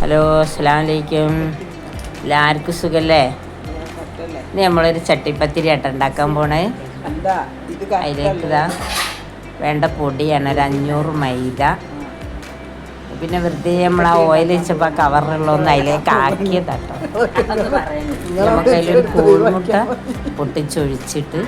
Hello അസ്സാം വലൈക്കും എല്ലാവർക്കും സുഖല്ലേ? ഇനി നമ്മളൊരു ചട്ടിപ്പത്തിരി ആട്ടം ഉണ്ടാക്കാൻ പോണേ. അതിലേക്ക് ഇതാ വേണ്ട പൊടിയാണ് ഒരു അഞ്ഞൂറ് മൈദ. പിന്നെ വെറുതെ നമ്മൾ ആ ഓയിൽ വെച്ചപ്പോൾ കവറിലുള്ളൊന്ന് അതിലേക്ക് ആക്കിയതാട്ടോ. നമുക്ക് അതിലൊരു കോഴിമുട്ട പൊട്ടിച്ചൊഴിച്ചിട്ട്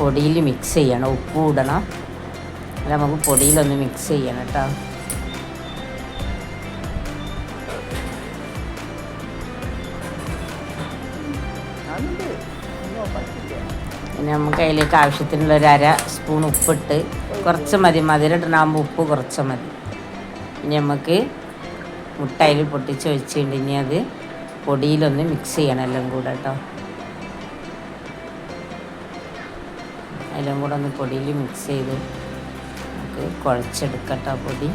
പൊടിയിൽ മിക്സ് ചെയ്യണം. ഉപ്പ് ഇടണം. നമുക്ക് പൊടിയിലൊന്ന് മിക്സ് ചെയ്യണം കേട്ടോ. പിന്നെ നമുക്ക് അതിലേക്ക് ആവശ്യത്തിനുള്ള ഒരു അര സ്പൂൺ ഉപ്പിട്ട് കുറച്ച് മതി. മധുരം ഇടണാകുമ്പോൾ ഉപ്പ് കുറച്ച് മതി. ഇനി നമുക്ക് മുട്ടായിൽ പൊട്ടിച്ച് വെച്ചിട്ടുണ്ട്. ഇനി അത് പൊടിയിലൊന്ന് മിക്സ് ചെയ്യണം എല്ലാം കൂടെ കേട്ടോ. എല്ലാം കൂടെ ഒന്ന് പൊടിയിൽ മിക്സ് ചെയ്ത് നമുക്ക് കുഴച്ചെടുക്കട്ടോ പൊടി.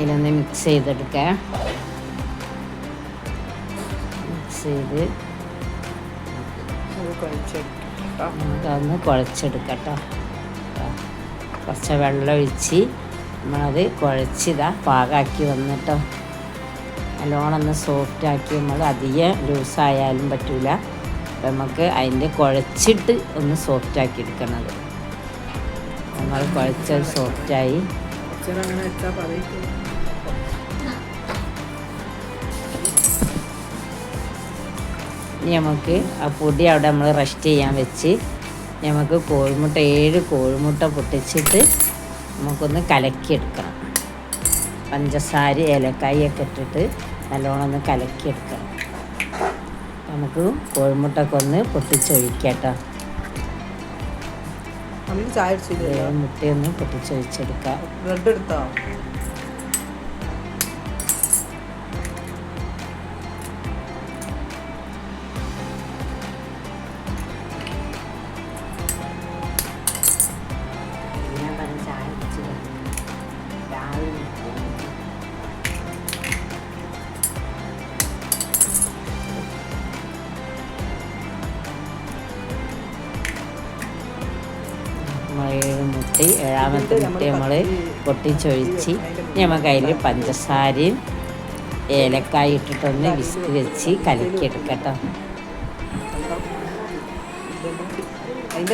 അതിലൊന്ന് മിക്സ് ചെയ്തെടുക്കുക മിക്സ് ചെയ്ത് നമുക്കതൊന്ന് കുഴച്ചെടുക്കട്ടോ. കുറച്ച് വെള്ളം ഒഴിച്ച് നമ്മളത് കുഴച്ചിതാ പാകാക്കി വന്നിട്ടോ. നല്ലോണം ഒന്ന് സോഫ്റ്റ് ആക്കി നമ്മൾ അധികം ലൂസായാലും പറ്റില്ല അപ്പം നമുക്ക് അതിന്റെ കുഴച്ചിട്ട് ഒന്ന് സോഫ്റ്റ് ആക്കി എടുക്കണത്. നമ്മൾ കുഴച്ചത് സോഫ്റ്റായി നമുക്ക് ആ പൊടി അവിടെ നമ്മൾ റെസ്റ്റ് ചെയ്യാൻ വെച്ച് നമുക്ക് കോഴിമുട്ട ഏഴ് കോഴിമുട്ട പൊട്ടിച്ചിട്ട് നമുക്കൊന്ന് കലക്കിയെടുക്കണം. പഞ്ചസാര ഏലക്കായൊക്കെ ഇട്ടിട്ട് നല്ലോണം ഒന്ന് കലക്കിയെടുക്കണം. നമുക്ക് കോഴിമുട്ടൊക്കെ ഒന്ന് പൊട്ടിച്ചൊഴിക്കട്ടോ. മുട്ടയൊന്ന് പൊട്ടിച്ചൊഴിച്ചെടുക്കാം. ബ്രെഡ് എടുത്തോ? മുട്ടി ഏഴാമത്തെ മുട്ടി നമ്മൾ പൊട്ടിച്ചൊഴിച്ച് നമുക്ക് അതിൽ പഞ്ചസാരയും ഏലക്കായ ഇട്ടിട്ടൊന്ന് വിസ്ക് വെച്ച് കലക്കിയെടുക്കട്ടോ. എടുക്കട്ടോ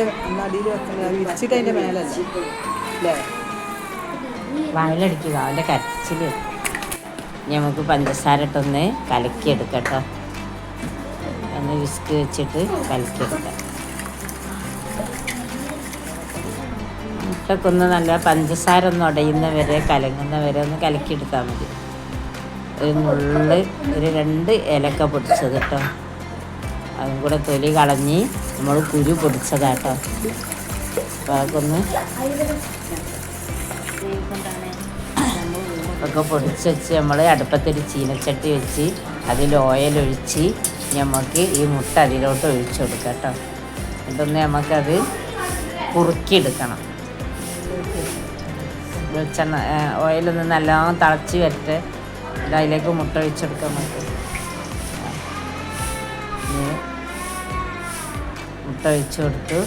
വായിലടിക്കുക അവന്റെ കരച്ചിൽ നമുക്ക് പഞ്ചസാര ഇട്ടൊന്ന് കലക്കിയെടുക്കട്ടോ. ഒന്ന് വിസ്ക് വെച്ചിട്ട് കലക്കിയെടുക്കാം. മുട്ടൊക്കെ ഒന്ന് നല്ല പഞ്ചസാര ഒന്ന് ഉടയുന്നവരെ കലങ്ങുന്നവരെ കലങ്ങുന്ന വരെ ഒന്ന് കലക്കിയെടുത്താൽ മതി. ഒരു നുള്ള് ഒരു രണ്ട് ഏലക്ക പൊടിച്ചത് കേട്ടോ. അതും കൂടെ തൊലി കളഞ്ഞ് നമ്മൾ കുരു പൊടിച്ചതാട്ടോ അപ്പോൾ അതൊക്കെ ഒന്ന് ഒക്കെ പൊടിച്ച് വെച്ച് നമ്മൾ അടുപ്പത്തൊരു ചീനച്ചട്ടി വെച്ച് അതിൽ ഓയിലൊഴിച്ച് നമുക്ക് ഈ മുട്ട അതിലോട്ട് ഒഴിച്ചു കൊടുക്കാം കേട്ടോ. എന്നിട്ടൊന്ന് നമുക്കത് കുറുക്കിയെടുക്കണം. വെളിച്ചെണ്ണ ഓയിലൊന്ന് നല്ലോണം തിളച്ച് വരട്ടെ. അതിലേക്ക് മുട്ട ഒഴിച്ചെടുക്കാൻ ഇനി മുട്ട ഒഴിച്ച് കൊടുത്തു.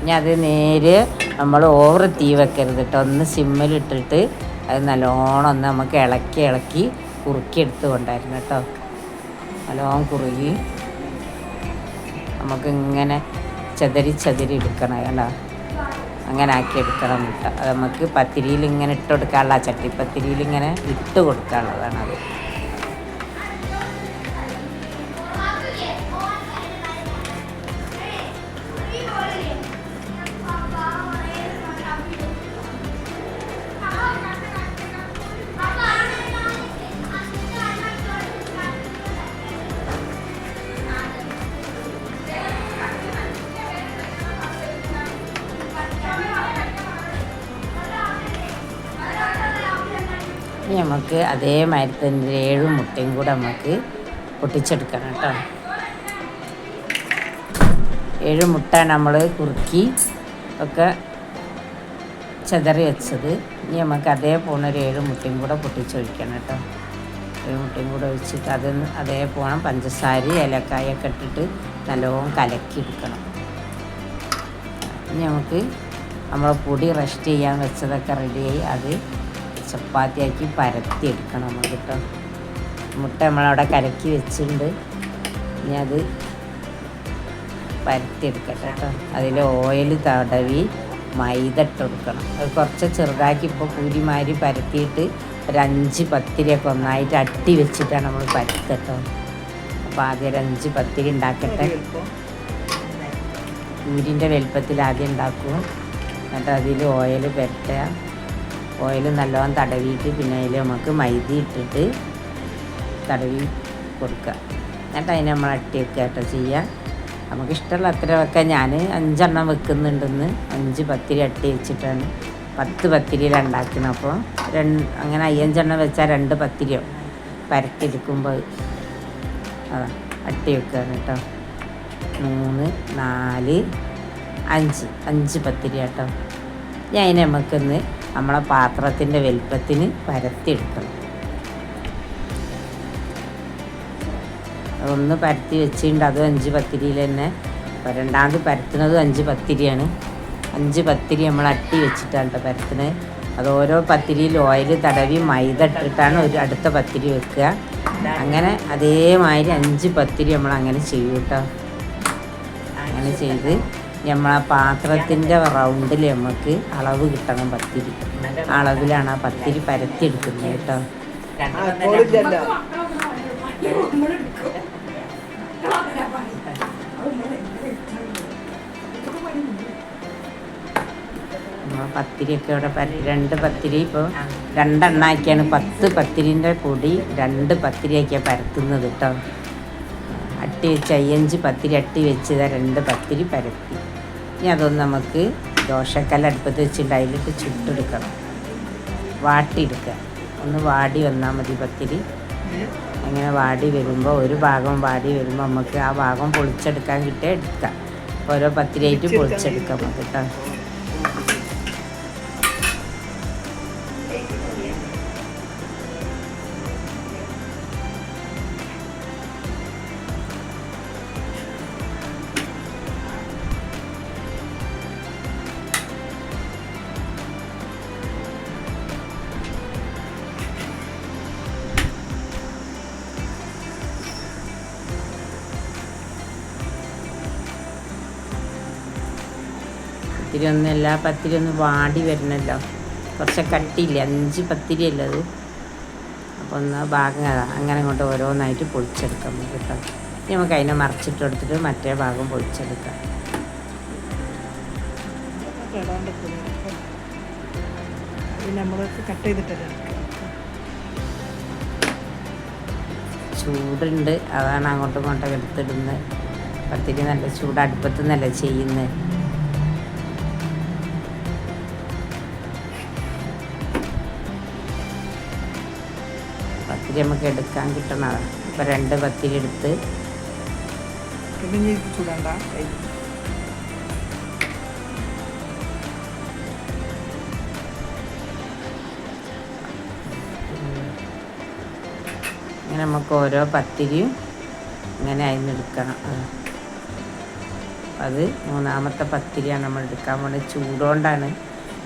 ഇനി അത് നേര് നമ്മൾ ഓവർ തീ വെക്കരുത് കേട്ടോ ഒന്ന് സിമ്മിലിട്ടിട്ട് അത് നല്ലോണം ഒന്ന് നമുക്ക് ഇളക്കി ഇളക്കി കുറുക്കിയെടുത്ത് കൊണ്ടായിരുന്നു കേട്ടോ നല്ലോണം കുറുകി. നമുക്കിങ്ങനെ ചതിരി ചെതറി എടുക്കണം കണ്ടോ അങ്ങനെ ആക്കി എടുക്കണം മുട്ട അത് നമുക്ക് പത്തിരിയിൽ ഇങ്ങനെ ഇട്ട് കൊടുക്കാനുള്ള ചട്ടിപ്പത്തിരിയിൽ ഇങ്ങനെ ഇട്ട് കൊടുക്കാനുള്ളതാണ് അത്. നമുക്ക് അതേമാതിരി തന്നെ ഏഴ് മുട്ടയും കൂടെ നമുക്ക് പൊട്ടിച്ചെടുക്കണം കേട്ടോ. ഏഴ് മുട്ട നമ്മൾ കുറുക്കി ഒക്കെ ചെതറി വെച്ചത്. ഇനി നമുക്ക് അതേപോലെ ഒരു ഏഴ് മുട്ടയും കൂടെ പൊട്ടിച്ചൊഴിക്കണം കേട്ടോ. ഏഴ് മുട്ടയും കൂടെ ഒഴിച്ചിട്ട് അത് അതേ പോണം. പഞ്ചസാര ഏലക്കായൊക്കെ ഇട്ടിട്ട് നല്ലോണം കലക്കി എടുക്കണം. ഇനി നമുക്ക് നമ്മളെ പൊടി റെസ്റ്റ് ചെയ്യാൻ വെച്ചതൊക്കെ റെഡിയായി അത് ചപ്പാത്തിയാക്കി പരത്തി എടുക്കണം നമ്മൾ കേട്ടോ. മുട്ട നമ്മളവിടെ കലക്കി വെച്ചിട്ടുണ്ട്. ഇനി അത് പരത്തി എടുക്കട്ടെ കേട്ടോ. അതിൽ ഓയിൽ തടവി മൈദ ഇട്ട് കൊടുക്കണം. അത് കുറച്ച് ചെറുതാക്കി ഇപ്പോൾ പൂരിമാരി പരത്തിയിട്ട് ഒരു അഞ്ച് പത്തിരിയൊക്കെ ഒന്നായിട്ട് അട്ടി വെച്ചിട്ടാണ് നമ്മൾ പരത്തട്ടോ അപ്പോൾ ആദ്യം അഞ്ച് പത്തിരി ഉണ്ടാക്കട്ടെ. പൂരിന്റെ വലുപ്പത്തിൽ ആദ്യം ഉണ്ടാക്കും എന്നിട്ട് അതിൽ ഓയിൽ പുരട്ടുക ഓയിൽ നല്ലോണം തടവിയിട്ട് പിന്നെ അതിൽ നമുക്ക് മൈദ ഇട്ടിട്ട് തടവി കൊടുക്കുക. എന്നിട്ട് അതിനെ നമ്മൾ അട്ടി വെക്കുക കേട്ടോ ചെയ്യുക. നമുക്ക് ഇഷ്ടമുള്ള അത്ര വെക്കാൻ ഞാൻ അഞ്ചെണ്ണം വെക്കുന്നുണ്ടെന്ന് അഞ്ച് പത്തിരി അട്ടി വെച്ചിട്ടാണ്. പത്ത് പത്തിരിയിലാണ് ഉണ്ടാക്കുന്നത് അപ്പോൾ രണ്ട് അങ്ങനെ അയ്യഞ്ചെണ്ണം വെച്ചാൽ രണ്ട് പത്തിരിയോ പരത്തിരിക്കുമ്പോൾ അതാ അട്ടി വെക്കുകയാണ് കേട്ടോ. മൂന്ന് നാല് അഞ്ച് അഞ്ച് പത്തിരി കേട്ടോ. ഞാൻ അതിനെ നമുക്കൊന്ന് നമ്മളെ പാത്രത്തിന്റെ വലുപ്പത്തിന് പരത്തിയെടുക്കണം. ഒന്ന് പരത്തി വെച്ചിട്ടുണ്ട്. അതും അഞ്ച് പത്തിരിയിൽ തന്നെ. രണ്ടാമത് പരത്തുന്നതും അഞ്ച് പത്തിരിയാണ്. അഞ്ച് പത്തിരി നമ്മൾ അട്ടി വെച്ചിട്ടാണ് കേട്ടോ പരത്തുന്നത്. അത് ഓരോ പത്തിരിയിൽ ഓയിൽ തടവി മൈദ ഇട്ടിട്ടാണ് ഒരു അടുത്ത പത്തിരി വെക്കുക. അങ്ങനെ അതേമാതിരി അഞ്ച് പത്തിരി നമ്മൾ അങ്ങനെ ചെയ്യും കേട്ടോ. അങ്ങനെ ചെയ്ത് നമ്മളാ പാത്രത്തിന്റെ റൗണ്ടിൽ നമുക്ക് അളവ് കിട്ടണം പത്തിരി. അളവിലാണ് ആ പത്തിരി പരത്തി എടുക്കുന്നത് കേട്ടോ പത്തിരിയൊക്കെ ഇവിടെ രണ്ട് പത്തിരി ഇപ്പോൾ രണ്ടെണ്ണാക്കിയാണ്. പത്ത് പത്തിരിന്റെ പൊടി രണ്ട് പത്തിരിയാക്കിയാണ് പരത്തുന്നത് കേട്ടോ. അട്ടി വെച്ച് അയ്യഞ്ച് പത്തിരി അട്ടി വെച്ച് രണ്ട് പത്തിരി പരത്തി. ഇനി അതൊന്ന് നമുക്ക് ദോശക്കല്ല് അടുപ്പത്ത് വെച്ചിട്ട് അതിലിട്ട് ചുട്ടെടുക്കണം. വാട്ടിയെടുക്കുക. ഒന്ന് വാടി വന്നാൽ മതി പത്തിരി. അങ്ങനെ വാടി വരുമ്പോൾ ഒരു ഭാഗം വാടി വരുമ്പോൾ നമുക്ക് ആ ഭാഗം പൊളിച്ചെടുക്കാൻ കിട്ടിയാൽ എടുക്കാം. ഓരോ പത്തിരിയായിട്ട് പൊളിച്ചെടുക്കാം നമുക്ക് കേട്ടോ. പത്തിരി ഒന്നും എല്ലാ പത്തിരി ഒന്ന് വാടി വരണല്ലോ. കുറച്ച് കട്ടിയില്ല അഞ്ച് പത്തിരി അല്ല അത്? അപ്പോൾ ഒന്ന് ഭാഗം അങ്ങനെ അങ്ങോട്ട് ഓരോന്നായിട്ട് പൊളിച്ചെടുക്കാം നമുക്ക് കേട്ടോ. ഇനി നമുക്ക് അതിനെ മറിച്ചിട്ട് കൊടുത്തിട്ട് മറ്റേ ഭാഗം പൊളിച്ചെടുക്കാം. നമ്മളൊക്കെ കട്ട് ചെയ്തിട്ടല്ലേ ചൂടുണ്ട് അതാണ് അങ്ങോട്ടും ഇങ്ങോട്ടും എടുത്തിടുന്നത്. പത്തിരി നല്ല ചൂട് അടുപ്പത്ത് നല്ല ചെയ്യുന്നത്. പത്തിരി നമുക്ക് എടുക്കാൻ കിട്ടണതാണ്. ഇപ്പോൾ രണ്ട് പത്തിരി എടുത്ത് ഇങ്ങനെ നമുക്ക് ഓരോ പത്തിരിയും ഇങ്ങനെ അതിന് എടുക്കണം. അത് മൂന്നാമത്തെ പത്തിരിയാണ് നമ്മൾ എടുക്കാൻ പോകുന്നത് ചൂടുകൊണ്ടാണ്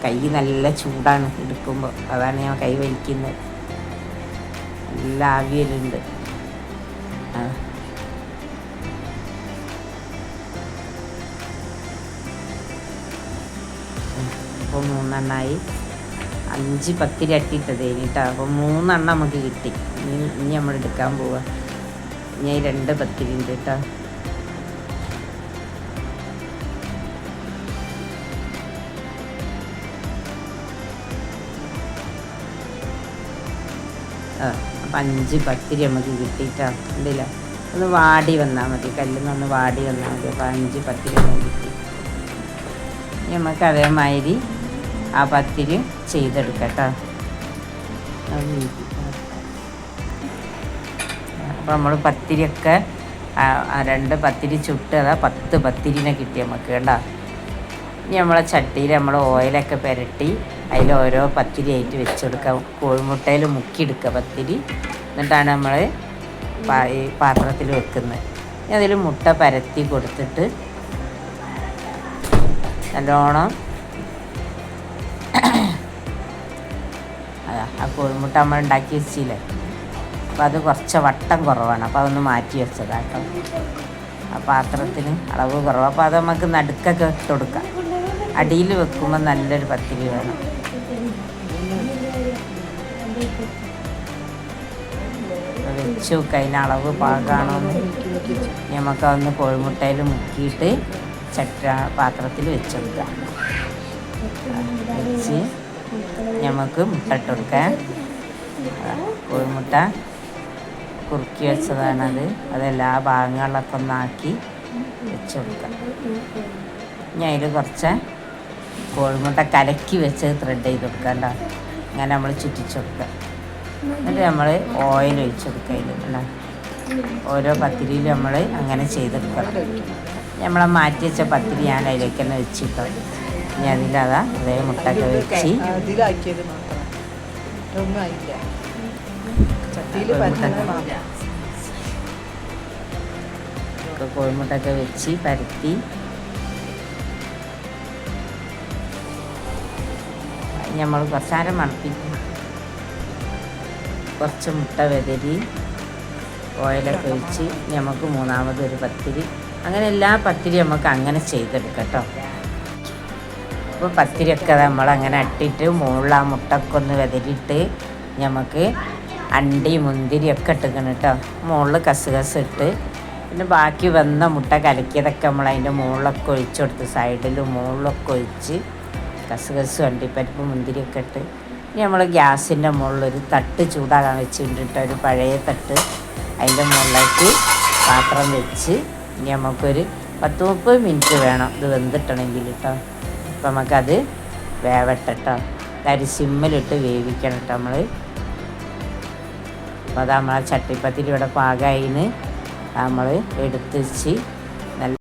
കൈ നല്ല ചൂടാണ് എടുക്കുമ്പോൾ അതാണ് ഞാൻ കൈ വലിക്കുന്നത്. ആ. അപ്പോൾ മൂന്നെണ്ണമായി അഞ്ച് പത്തിരി അട്ടിയിട്ടത് കഴിഞ്ഞിട്ടാ അപ്പോൾ മൂന്നെണ്ണം നമുക്ക് കിട്ടി. ഇനി ഇനി നമ്മൾ എടുക്കാൻ പോവാ. ഇനി ഈ രണ്ട് പത്തിരി ഉണ്ട് കേട്ടോ ആ. അഞ്ച് പത്തിരി നമുക്ക് കിട്ടിയിട്ടാ ഉണ്ടല്ല. ഒന്ന് വാടി വന്നാൽ മതി കല്ലിൽ ഒന്ന് വാടി വന്നാൽ മതി അപ്പോൾ അഞ്ച് പത്തിരി കിട്ടി. നമുക്ക് അതേമാതിരി ആ പത്തിരി ചെയ്തെടുക്കട്ടോ അപ്പോൾ നമ്മൾ പത്തിരിയൊക്കെ രണ്ട് പത്തിരി ചുട്ട് അതാ പത്ത് പത്തിരിനെ കിട്ടി നമുക്ക് കേട്ടോ ഇനി നമ്മളെ ചട്ടിയിൽ നമ്മൾ ഓയിലൊക്കെ പുരട്ടി അതിൽ ഓരോ പത്തിരി ആയിട്ട് വെച്ചെടുക്കുക. കോഴിമുട്ടയിൽ മുക്കിയെടുക്കുക പത്തിരി. എന്നിട്ടാണ് നമ്മൾ ഈ പാത്രത്തിൽ വെക്കുന്നത്. അതിൽ മുട്ട പരത്തി കൊടുത്തിട്ട് നല്ലോണം ആ കോഴിമുട്ട നമ്മൾ ഉണ്ടാക്കി വെച്ചില്ലേ? അപ്പോൾ അത് കുറച്ച് വട്ടം കുറവാണ്. അപ്പോൾ അതൊന്ന് മാറ്റി വെച്ചതാട്ടോ. ആ പാത്രത്തിന് അളവ് കുറവ്. അപ്പോൾ അത് നമുക്ക് നടുക്കൊക്കെ ഇട്ട് കൊടുക്കാം. അടിയിൽ വെക്കുമ്പോൾ നല്ലൊരു പത്തിരി വേണം. വെച്ച്. കഴിഞ്ഞ അളവ് പാകാണോന്ന് ഞമ്മക്ക് അതൊന്ന് കോഴിമുട്ടയിൽ മുക്കിയിട്ട് ചട്ട പാത്രത്തിൽ വെച്ചെടുക്കാം. വെച്ച് നമുക്ക് മുട്ട ഇട്ട് കൊടുക്കാം. കോഴിമുട്ട കുറുക്കി വെച്ചതാണത്. അതെല്ലാ ഭാഗങ്ങളിലൊക്കെ ഒന്നാക്കി വെച്ച് കൊടുക്കാം. ഇനി അതിൽ കുറച്ച് കോഴിമുട്ട കലക്കി വെച്ച് ത്രെഡ് ചെയ്ത് കൊടുക്കണ്ട അങ്ങനെ നമ്മൾ ചുറ്റിച്ച് കൊടുക്കുക. എന്നിട്ട് നമ്മൾ ഓയിൽ ഒഴിച്ച് കൊടുക്കുക അതിൽ ഓരോ പത്തിരിയിലും നമ്മൾ അങ്ങനെ ചെയ്തെടുക്കണം നമ്മളെ മാറ്റി വെച്ച പത്തിരി ഞാൻ അതിലേക്ക് തന്നെ വെച്ചിട്ടോ. ഇനി അതിലതാ അതേ മുട്ടൊക്കെ വെച്ച്. കോഴിമുട്ടൊക്കെ വെച്ച് പരത്തി. നമ്മൾ കുറച്ചാരം മണപ്പിക്കും കുറച്ച് മുട്ട വെതരി ഓയിലൊക്കെ ഒഴിച്ച് നമുക്ക് മൂന്നാമതൊരു പത്തിരി. അങ്ങനെ എല്ലാ പത്തിരി നമുക്ക് അങ്ങനെ ചെയ്തെടുക്കാം കേട്ടോ. അപ്പോൾ പത്തിരിയൊക്കെ നമ്മൾ അങ്ങനെ അട്ടിട്ട് മുകളിൽ ആ മുട്ടൊക്കെ ഒന്ന് വെതരിയിട്ട് നമുക്ക് അണ്ടി മുന്തിരി ഒക്കെ ഇട്ടിക്കണം കേട്ടോ. മുകളിൽ കസുകസ് ഇട്ട് പിന്നെ ബാക്കി വന്ന മുട്ട കലക്കിയതൊക്കെ നമ്മൾ അതിന്റെ മുകളിലൊക്കെ ഒഴിച്ചു കൊടുത്ത് സൈഡിലും മുകളിലൊക്കെ ഒഴിച്ച് കസുകസും അണ്ടിപ്പരിപ്പ് മുന്തിരിയൊക്കെ ഇട്ട്. ഇനി നമ്മൾ ഗ്യാസിന്റെ മുകളിലൊരു തട്ട് ചൂടാകാൻ വെച്ചിട്ടുണ്ട് ഒരു പഴയ തട്ട് അതിന്റെ മുകളിലേക്ക് പാത്രം വെച്ച് ഇനി നമുക്കൊരു പത്ത് മുപ്പത് മിനിറ്റ് വേണം ഇത് വെന്തിട്ടണമെങ്കിൽ കേട്ടോ. അപ്പം നമുക്കത് വേവട്ടെ കേട്ടോ അരി സിമ്മിലിട്ട് വേവിക്കണം കേട്ടോ നമ്മൾ അപ്പോൾ അത് നമ്മളെ ചട്ടിപ്പത്തിരി ഇവിടെ പാകമായിന്ന് നമ്മൾ എടുത്ത് വെച്ച്